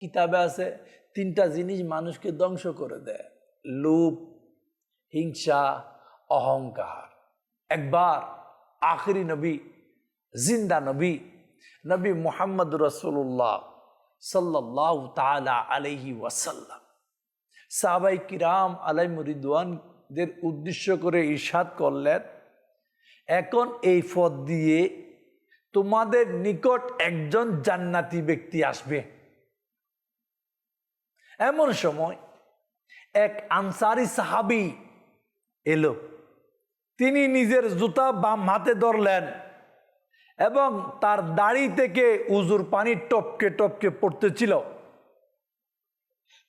কিতাবে আছে, তিনটা জিনিস মানুষকে ধ্বংস করে দেয়। লোভ, হিংসা, অহংকার। একবার আখরি নবী, জিন্দা নবী নবী মোহাম্মদ রসুল্লাহ সাল্লাহ তালা আলহি ওয়াসাল্লাম সাহাবাই কিরাম আলাই রিদওয়ানদের উদ্দেশ্য করে ইরশাদ করলেন, এখন এই পথ দিয়ে তোমাদের নিকট একজন জান্নাতি ব্যক্তি আসবে। এমন সময় এক আনসারি সাহাবি এলো। তিনি নিজের জুতা বাম হাতে ধরলেন এবং তার দাড়ি থেকে উজুর পানি টপকে টপকে পড়তেছিল।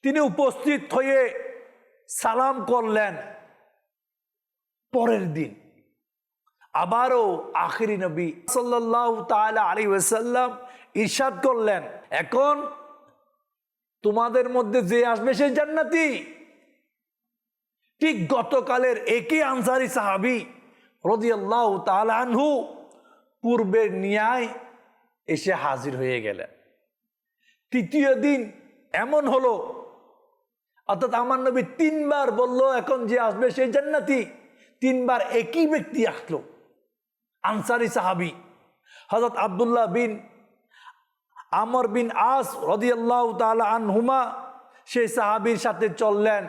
তিনি উপস্থিত হয়ে সালাম করলেন। পরের দিন আবারও আখরি নবী সাল্লাহ তালা আলী ওসাল্লাম ইরশাদ করলেন। এখন তোমাদের মধ্যে যে আসবে সেই জান্নাতি। ঠিক গতকালের একই আনসারি সাহাবি রদিয়াল্লাহ তালানহু পূর্বের নিয়ায় এসে হাজির হয়ে গেলেন। তৃতীয় দিন এমন হলো, অর্থাৎ আমার নবী তিনবার বলল, এখন যে আসবে সেই জান্নাতি। তিনবার একই ব্যক্তি আসলো, আনসারি সাহাবি। হজরত আবদুল্লাহ বিন আমর বিন আস রদিয়াল্লাহ তালা আনহুমা, সেই সাহাবির সাথে চললেন,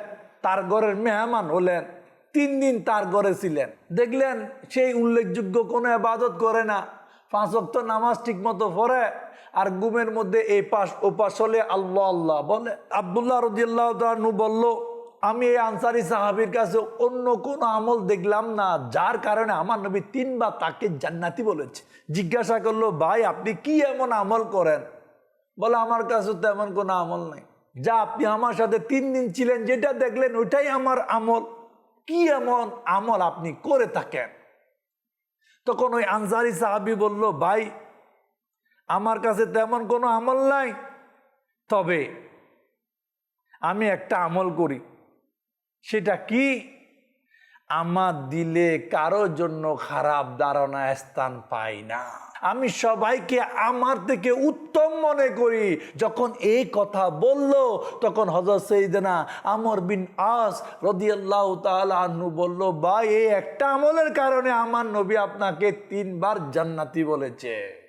তার ঘরের মেহমান হলেন, তিন দিন তার ঘরে ছিলেন। দেখলেন সেই উল্লেখযোগ্য কোনো আবাদত করে না, পাঁচ অক্ত নামাজ ঠিক মতো পড়ে, আর গুমের মধ্যে এই পাশ ওপাশ হলে আল্লাহ আল্লাহ বলে। আবদুল্লাহ রদিয়াল্লাহ তালু বলল আমি এই আনসারি সাহাবির কাছে অন্য কোনো আমল দেখলাম না, যার কারণে আমার নবী তিনবার তাকে জান্নাতি বলেছে। জিজ্ঞাসা করল, ভাই, আপনি কি এমন আমল করেন? বলে, আমার কাছে তো এমন কোনো আমল নাই। যা আপনি আমার সাথে তিন দিন ছিলেন, যেটা দেখলেন ওইটাই আমার আমল। কি এমন আমল আপনি করে থাকেন? তখন ওই আনসারি সাহাবি বলল, ভাই, আমার কাছে তেমন কোনো আমল নাই। তবে আমি একটা আমল করি। সেটা কি? আমার দিলে কারও জন্য খারাপ ধারণা স্থান পাই না। আমি সবাইকে আমার থেকে উত্তম মনে করি। যখন এই কথা বলল, তখন হজরত সৈদনা আমর বিন আস রদিয়াল্লাহ তালু বলল, ভাই, এই একটা আমলের কারণে আমার নবী আপনাকে তিনবার জান্নাতি বলেছে।